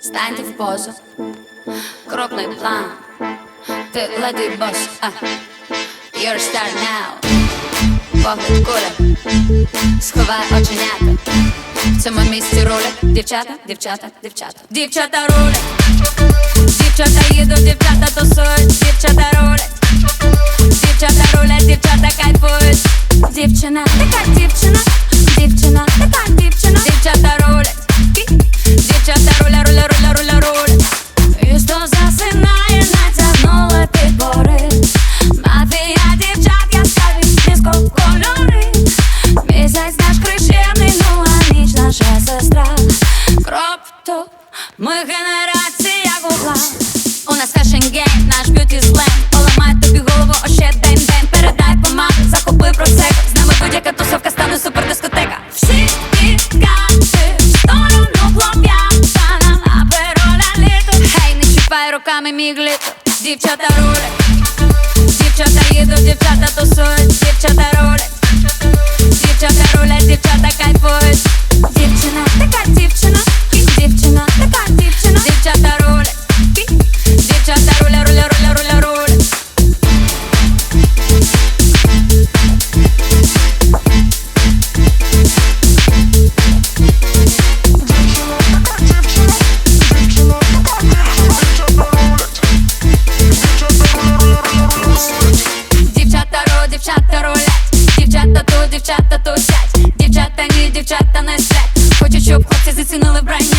Станьте в позу, крупний план. Ти леди бос, а. You're a star now. Погляд куля, сховай оченята. В цьому місці рулять Дівчата, дівчата, дівчата. Дівчата рулять Ми генерація гугла, у нас фешн гейм, наш б'юті сленг Поламай тобі голову, още день день. Передай помам, захопи про секс З нами будь-яка тусовка стане супердискотека. Всі тікати в сторону хлоп'янка Нам апероля літо. Гей, не чіпай руками мій гліто Дівчата рулять. Дівчата їдуть, дівчата тусують. Дівчата рулять. Дівчата рулять, дівчата кайфують. дівчата тусять, дівчата, ні, дівчата не сплять. Хочуть, щоб хлопці зацінили брання